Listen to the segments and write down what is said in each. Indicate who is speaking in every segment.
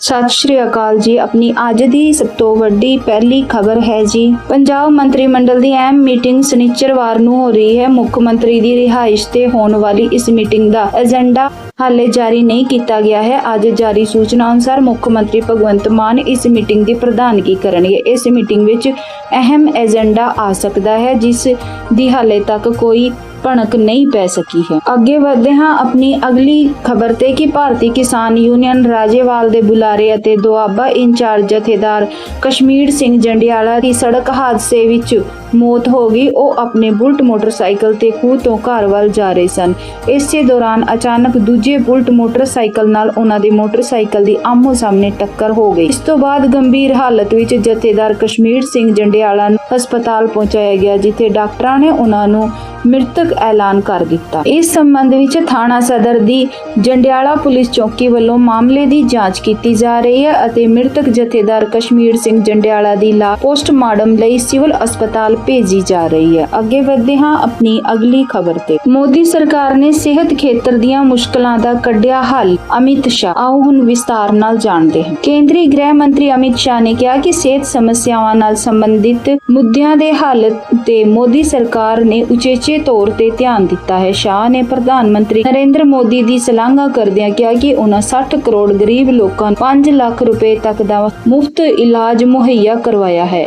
Speaker 1: ਸਤਿ ਸ਼੍ਰੀ ਅਕਾਲ ਜੀ। ਆਪਣੀ ਅੱਜ ਦੀ ਸਭ ਤੋਂ ਵੱਡੀ ਪਹਿਲੀ ਖਬਰ ਹੈ ਜੀ। ਪੰਜਾਬ ਮੰਤਰੀ ਮੰਡਲ ਦੀ ਅਹਿਮ ਮੀਟਿੰਗ ਸ਼ਨੀਚਰਵਾਰ ਨੂੰ ਹੋ ਰਹੀ ਹੈ। ਮੁੱਖ ਮੰਤਰੀ ਦੀ ਰਿਹਾਇਸ਼ ਤੇ ਹੋਣ ਵਾਲੀ ਇਸ ਮੀਟਿੰਗ ਦਾ ਏਜੰਡਾ ਹਾਲੇ ਜਾਰੀ ਨਹੀਂ ਕੀਤਾ ਗਿਆ ਹੈ। ਅੱਜ ਜਾਰੀ ਸੂਚਨਾ ਅਨੁਸਾਰ ਮੁੱਖ ਮੰਤਰੀ ਭਗਵੰਤ ਮਾਨ ਇਸ ਮੀਟਿੰਗ ਦੀ ਪ੍ਰਧਾਨਗੀ ਕਰਨਗੇ। ਇਸ ਮੀਟਿੰਗ ਵਿੱਚ ਅਹਿਮ ਏਜੰਡਾ ਆ ਸਕਦਾ ਹੈ, ਜਿਸ ਦੀ ਹਾਲੇ ਤੱਕ ਕੋਈ ਭਣਕ ਨਹੀਂ ਪੈ ਸਕੀ ਹੈ। ਅੱਗੇ ਵਧਦੇ ਹਾਂ ਆਪਣੀ ਅਗਲੀ ਖਬਰ ਤੇ ਕਿ ਭਾਰਤੀ ਕਿਸਾਨ ਯੂਨੀਅਨ ਰਾਜੇਵਾਲ ਦੇ ਬੁਲਾਰੇ ਅਤੇ ਦੁਆਬਾ ਇੰਚਾਰਜ ਜਥੇਦਾਰ ਕਸ਼ਮੀਰ ਸਿੰਘ ਜੰਡਿਆਲਾ ਦੀ ਸੜਕ ਹਾਦਸੇ ਵਿੱਚ ਮੌਤ ਹੋ ਗਈ। ਉਹ ਆਪਣੇ ਬੁਲਟ ਮੋਟਰਸਾਈਕਲ ਤੇ ਖੂਹ ਤੋਂ ਘਰ ਵੱਲ ਜਾ ਰਹੇ ਸਨ। ਇਸੇ ਦੌਰਾਨ ਅਚਾਨਕ ਦੂਜੇ ਬੁਲਟ ਮੋਟਰਸਾਈਕਲ ਨਾਲ ਉਹਨਾਂ ਦੇ ਮੋਟਰਸਾਈਕਲ ਦੀ ਆਮੋ ਸਾਹਮਣੇ ਟੱਕਰ ਹੋ ਗਈ। ਇਸ ਤੋਂ ਬਾਅਦ ਗੰਭੀਰ ਹਾਲਤ ਵਿੱਚ ਜਥੇਦਾਰ ਕਸ਼ਮੀਰ ਸਿੰਘ ਜੰਡਿਆਲਾ ਨੂੰ ਹਸਪਤਾਲ ਪਹੁੰਚਾਇਆ ਗਿਆ, ਜਿੱਥੇ ਡਾਕਟਰਾਂ ਨੇ ਉਹਨਾਂ ਨੂੰ ਮ੍ਰਿਤਕ ਐਲਾਨ ਕਰ ਦਿੱਤਾ। ਇਸ ਸੰਬੰਧ ਵਿੱਚ ਥਾਣਾ ਸਦਰ ਦੀ ਜੰਡਿਆਲਾ ਪੁਲਿਸ ਚੌਕੀ ਵੱਲੋਂ ਮਾਮਲੇ ਦੀ ਜਾਂਚ ਕੀਤੀ ਜਾ ਰਹੀ ਹੈ ਅਤੇ ਮ੍ਰਿਤਕ ਜਥੇਦਾਰ ਕਸ਼ਮੀਰ ਸਿੰਘ ਜੰਡਿਆਲਾ ਦੀ ਲਾਸ਼ ਪੋਸਟਮਾਰਟਮ ਲਈ ਸਿਵਲ ਹਸਪਤਾਲ ਭੇਜੀ ਜਾ ਰਹੀ ਹੈ। ਅੱਗੇ ਵਧਦੇ ਹਾਂ ਆਪਣੀ ਅਗਲੀ ਖਬਰ ਤੇ। ਮੋਦੀ ਸਰਕਾਰ ਨੇ ਸਿਹਤ ਖੇਤਰ ਦੀਆਂ ਮੁਸ਼ਕਲਾਂ ਦਾ ਕੱਢਿਆ ਹੱਲ। ਅਮਿਤ ਸ਼ਾਹ, ਆਓ ਹੁਣ ਵਿਸਤਾਰ ਨਾਲ ਜਾਣਦੇ ਹਾਂ। ਕੇਂਦਰੀ ਗ੍ਰਹਿ ਮੰਤਰੀ ਅਮਿਤ ਸ਼ਾਹ ਨੇ ਕਿਹਾ ਕਿ ਸਿਹਤ ਸਮੱਸਿਆਵਾਂ ਨਾਲ ਸੰਬੰਧਿਤ ਮੁੱਦਿਆਂ ਦੇ ਹੱਲ ਤੇ ਮੋਦੀ ਸਰਕਾਰ ਨੇ ਉਚੇਚੇ ਤੌਰ ਤੇ ਧਿਆਨ ਦਿੱਤਾ ਹੈ। ਸ਼ਾਹ ਨੇ ਪ੍ਰਧਾਨ ਮੰਤਰੀ ਨਰਿੰਦਰ ਮੋਦੀ ਦੀ ਸ਼ਲਾਘਾ ਕਰਦਿਆਂ ਕਿਹਾ ਕਿ ਉਹਨਾਂ 60 ਕਰੋੜ ਗਰੀਬ ਲੋਕਾਂ ਨੂੰ 5 ਲੱਖ ਰੁਪਏ ਤੱਕ ਦਾ ਮੁਫਤ ਇਲਾਜ ਮੁਹੱਈਆ ਕਰਵਾਇਆ ਹੈ।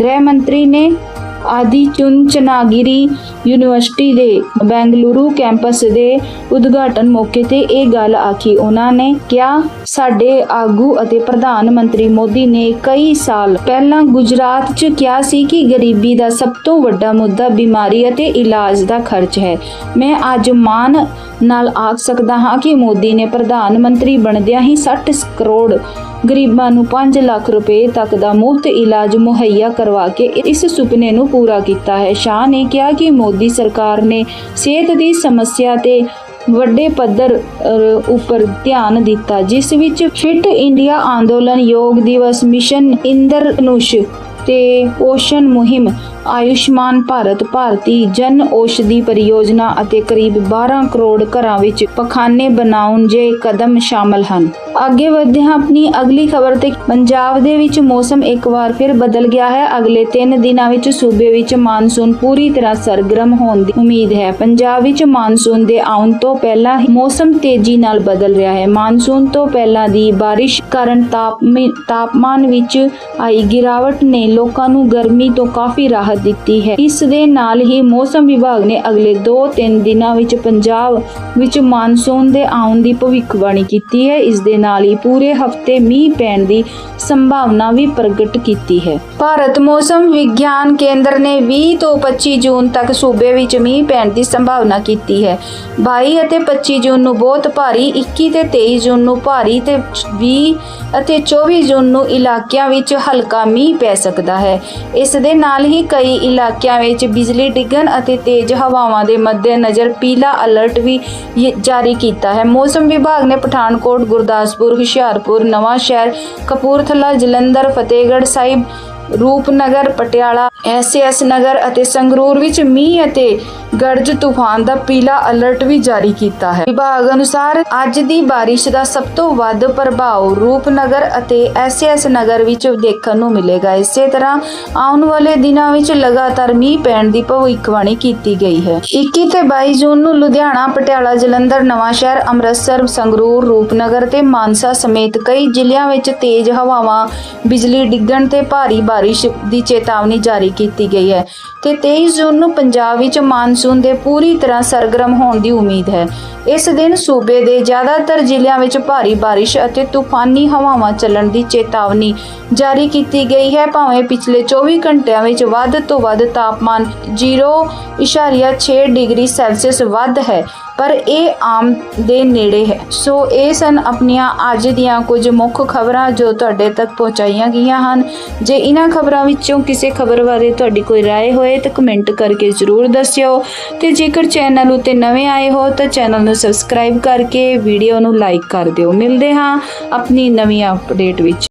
Speaker 1: ਗ੍ਰਹਿ ਮੰਤਰੀ ਨੇ ਆਦੀ ਚੁਨਚਨਾਗਿਰੀ ਯੂਨੀਵਰਸਿਟੀ ਦੇ ਬੈਂਗਲੁਰੂ ਕੈਂਪਸ ਦੇ ਉਦਘਾਟਨ ਮੌਕੇ ਤੇ ਇਹ ਗੱਲ ਆਖੀ। ਉਹਨਾਂ ਨੇ ਕਿਹਾ, ਸਾਡੇ ਆਗੂ ਅਤੇ ਪ੍ਰਧਾਨ ਮੰਤਰੀ ਮੋਦੀ ਨੇ ਕਈ ਸਾਲ ਪਹਿਲਾਂ ਗੁਜਰਾਤ 'ਚ ਕਿਹਾ ਸੀ ਕਿ ਗਰੀਬੀ ਦਾ ਸਭ ਤੋਂ ਵੱਡਾ ਮੁੱਦਾ ਬਿਮਾਰੀ ਅਤੇ ਇਲਾਜ ਦਾ ਖਰਚ ਹੈ। ਮੈਂ ਅੱਜ ਮਾਨ ਨਾਲ ਆਖ ਸਕਦਾ ਹਾਂ ਕਿ ਮੋਦੀ ਨੇ ਪ੍ਰਧਾਨ ਮੰਤਰੀ ਬਣਦਿਆਂ ਹੀ 60 ਕਰੋੜ ਗਰੀਬਾਂ ਨੂੰ 5 ਲੱਖ ਰੁਪਏ ਤੱਕ ਦਾ ਮੁਫਤ ਇਲਾਜ ਮੁਹੱਈਆ ਕਰਵਾ ਕੇ ਇਸ ਸੁਪਨੇ ਨੂੰ ਪੂਰਾ ਕੀਤਾ ਹੈ। ਸ਼ਾਹ ਨੇ ਕਿਹਾ ਕਿ ਮੋਦੀ ਸਰਕਾਰ ਨੇ ਸਿਹਤ ਦੀ ਸਮੱਸਿਆ ਤੇ ਵੱਡੇ ਪੱਧਰ ਉੱਪਰ ਧਿਆਨ ਦਿੱਤਾ, ਜਿਸ ਵਿੱਚ ਫਿਟ ਇੰਡੀਆ ਅੰਦੋਲਨ ਯੋਗ ਦਿਵਸ ਮਿਸ਼ਨ ਇੰਦਰਨੁਸ਼ ਤੇ ਪੋਸ਼ਣ ਮੁਹਿੰਮ, ਆਯੁਸ਼ਮਾਨ ਭਾਰਤ, ਭਾਰਤੀ ਜਨ ਔਸ਼ਧੀ ਪਰਿਯੋਜਨਾ ਅਤੇ ਕਰੀਬ 12 ਕਰੋੜ ਘਰਾਂ ਵਿੱਚ ਪਖਾਨੇ ਬਣਾਉਣ ਜੇ ਕਦਮ ਸ਼ਾਮਲ ਹਨ। ਅੱਗੇ ਵਧਦੇ ਹਾਂ ਆਪਣੀ ਅਗਲੀ ਖਬਰ ਤੇ ਪੰਜਾਬ ਦੇ ਵਿੱਚ ਮੌਸਮ ਇੱਕ ਵਾਰ ਫਿਰ ਬਦਲ ਗਿਆ ਹੈ। ਅਗਲੇ 3 ਦਿਨਾਂ ਵਿੱਚ ਸੂਬੇ ਵਿੱਚ ਮਾਨਸੂਨ ਪੂਰੀ ਤਰ੍ਹਾਂ ਸਰਗਰਮ ਹੋਣ ਦੀ ਉਮੀਦ ਹੈ। ਪੰਜਾਬ ਵਿੱਚ ਮਾਨਸੂਨ ਦੇ ਆਉਣ ਤੋਂ ਪਹਿਲਾਂ ਮੌਸਮ ਤੇਜ਼ੀ ਨਾਲ ਬਦਲ ਰਿਹਾ ਹੈ। ਮਾਨਸੂਨ ਤੋਂ ਪਹਿਲਾਂ ਦੀ ਬਾਰਿਸ਼ ਕਾਰਨ ਤਾਪਮੀ- ਤਾਪਮਾਨ ਵਿੱਚ ਆਈ ਗਿਰਾਵਟ ਨੇ ਲੋਕਾਂ ਨੂੰ ਗਰਮੀ ਤੋਂ ਕਾਫੀ ਰਾਹਤ ਦਿੱਤੀ ਹੈ। ਇਸ ਦੇ ਨਾਲ ਹੀ ਮੌਸਮ ਵਿਭਾਗ ਨੇ ਅਗਲੇ 2-3 ਦਿਨਾਂ ਵਿੱਚ ਪੰਜਾਬ ਵਿੱਚ ਮਾਨਸੂਨ ਦੇ ਆਉਣ ਦੀ ਭਵਿੱਖਬਾਣੀ ਕੀਤੀ ਹੈ। ਇਸ ਦੇ ਨਾਲ ਹੀ ਪੂਰੇ ਹਫ਼ਤੇ ਮੀਂਹ ਪੈਣ ਦੀ ਸੰਭਾਵਨਾ ਵੀ ਪ੍ਰਗਟ ਕੀਤੀ ਹੈ। ਭਾਰਤ ਮੌਸਮ ਵਿਗਿਆਨ ਕੇਂਦਰ ਨੇ 20 ਤੋਂ 25 ਜੂਨ ਤੱਕ ਸੂਬੇ ਵਿੱਚ ਮੀਂਹ ਪੈਣ ਦੀ ਸੰਭਾਵਨਾ ਕੀਤੀ ਹੈ। 22 ਅਤੇ 25 ਜੂਨ ਨੂੰ ਬਹੁਤ ਭਾਰੀ 21 ਤੇ 23 ਜੂਨ ਨੂੰ ਭਾਰੀ ਤੇ 20 ਅਤੇ 24 ਜੂਨ ਨੂੰ ਇਲਾਕਿਆਂ ਵਿੱਚ ਹਲਕਾ ਮੀਂਹ ਪੈ ਸਕਦਾ ਹੈ। ਇਸ ਦੇ ਨਾਲ ਹੀ ਕਈ ਇਲਾਕਿਆਂ ਵਿੱਚ ਬਿਜਲੀ ਡਿੱਗਣ ਅਤੇ ਤੇਜ਼ ਹਵਾਵਾਂ ਦੇ ਮੱਦੇਨਜ਼ਰ ਪੀਲਾ ਅਲਰਟ ਵੀ ਜਾਰੀ ਕੀਤਾ ਹੈ। ਮੌਸਮ ਵਿਭਾਗ ਨੇ ਪਠਾਨਕੋਟ, ਗੁਰਦਾਸਪੁਰ, ਹੁਸ਼ਿਆਰਪੁਰ ਨਵਾਂ ਸ਼ਹਿਰ ਕਪੂਰਥਲਾ, ਜਲੰਧਰ, ਫਤਿਹਗੜ੍ਹ ਸਾਹਿਬ ਰੂਪਨਗਰ, ਪਟਿਆਲਾ ਐਸਐਸ ਨਗਰ ਅਤੇ ਸੰਗਰੂਰ ਵਿੱਚ ਮੀਂਹ ਅਤੇ ਗਰਜ ਤੂਫਾਨ ਦਾ ਪੀਲਾ ਅਲਰਟ ਵੀ ਜਾਰੀ ਕੀਤਾ ਹੈ। ਵਿਭਾਗ ਅਨੁਸਾਰ ਅੱਜ ਦੀ ਬਾਰਿਸ਼ ਦਾ ਸਭ ਤੋਂ ਵੱਧ ਪ੍ਰਭਾਵ ਰੂਪਨਗਰ ਅਤੇ ਐਸਐਸ ਨਗਰ ਵਿੱਚ ਦੇਖਣ ਨੂੰ ਮਿਲੇਗਾ। ਇਸੇ ਤਰ੍ਹਾਂ ਆਉਣ ਵਾਲੇ ਦਿਨਾਂ ਵਿੱਚ ਲਗਾਤਾਰ ਮੀਂਹ ਪੈਣ ਦੀ ਭਵਿੱਖਬਾਣੀ ਕੀਤੀ ਗਈ ਹੈ। 21 ਤੇ 22 ਜੂਨ ਨੂੰ ਲੁਧਿਆਣਾ, ਪਟਿਆਲਾ, ਜਲੰਧਰ ਨਵਾਂ ਸ਼ਹਿਰ ਅੰਮ੍ਰਿਤਸਰ, ਸੰਗਰੂਰ, ਰੂਪਨਗਰ ਤੇ ਮਾਨਸਾ ਸਮੇਤ ਕਈ ਜ਼ਿਲ੍ਹਿਆਂ ਵਿੱਚ ਤੇਜ਼ ਹਵਾਵਾਂ, ਬਿਜਲੀ ਡਿੱਗਣ ਤੇ ਭਾਰੀ ਬਾਰਿਸ਼ ਦੀ ਚੇਤਾਵਨੀ ਜਾਰੀ ਕੀਤੀ ਗਈ ਹੈ ਤੇ 23 ਜੂਨ ਨੂੰ ਪੰਜਾਬ ਵਿੱਚ ਮਾਨਸੂਨ ਦੇ ਪੂਰੀ ਤਰ੍ਹਾਂ ਸਰਗਰਮ ਹੋਣ ਦੀ ਉਮੀਦ ਹੈ। ਇਸ ਦਿਨ ਸੂਬੇ ਦੇ ਜ਼ਿਆਦਾਤਰ ਜ਼ਿਲ੍ਹਿਆਂ ਵਿੱਚ ਭਾਰੀ ਬਾਰਿਸ਼ ਅਤੇ ਤੂਫਾਨੀ ਹਵਾਵਾਂ ਚੱਲਣ ਦੀ ਚੇਤਾਵਨੀ ਜਾਰੀ ਕੀਤੀ ਗਈ ਹੈ। ਭਾਵੇਂ ਪਿਛਲੇ 24 ਘੰਟਿਆਂ ਵਿੱਚ ਵੱਧ ਤੋਂ ਵੱਧ ਤਾਪਮਾਨ 0.6 ਡਿਗਰੀ ਸੈਲਸੀਅਸ ਵੱਧ ਹੈ ਪਰ ਇਹ ਆਮ ਦੇ ਨੇੜੇ ਹੈ ਸੋ ਇਹ ਸਨ ਆਪਣੀਆਂ ਅੱਜ ਦੀਆਂ ਕੁਝ ਮੁੱਖ ਖਬਰਾਂ ਜੋ ਤੁਹਾਡੇ ਤੱਕ ਪਹੁੰਚਾਈਆਂ ਗਈਆਂ ਹਨ ਜੇ ਇਹਨਾਂ ਖਬਰਾਂ ਵਿੱਚੋਂ ਕਿਸੇ ਖਬਰ ਬਾਰੇ ਤੁਹਾਡੀ ਕੋਈ رائے ਹੋਏ ਤਾਂ ਕਮੈਂਟ ਕਰਕੇ ਜ਼ਰੂਰ ਦੱਸਿਓ ਤੇ ਜੇਕਰ ਚੈਨਲ ਉਤੇ ਨਵੇਂ ਆਏ ਹੋ ਤਾਂ ਚੈਨਲ ਨੂੰ ਸਬਸਕ੍ਰਾਈਬ ਕਰਕੇ ਵੀਡੀਓ ਨੂੰ ਲਾਈਕ ਕਰ ਦਿਓ ਮਿਲਦੇ ਹਾਂ ਆਪਣੀ ਨਵੀਂ ਅਪਡੇਟ ਵਿੱਚ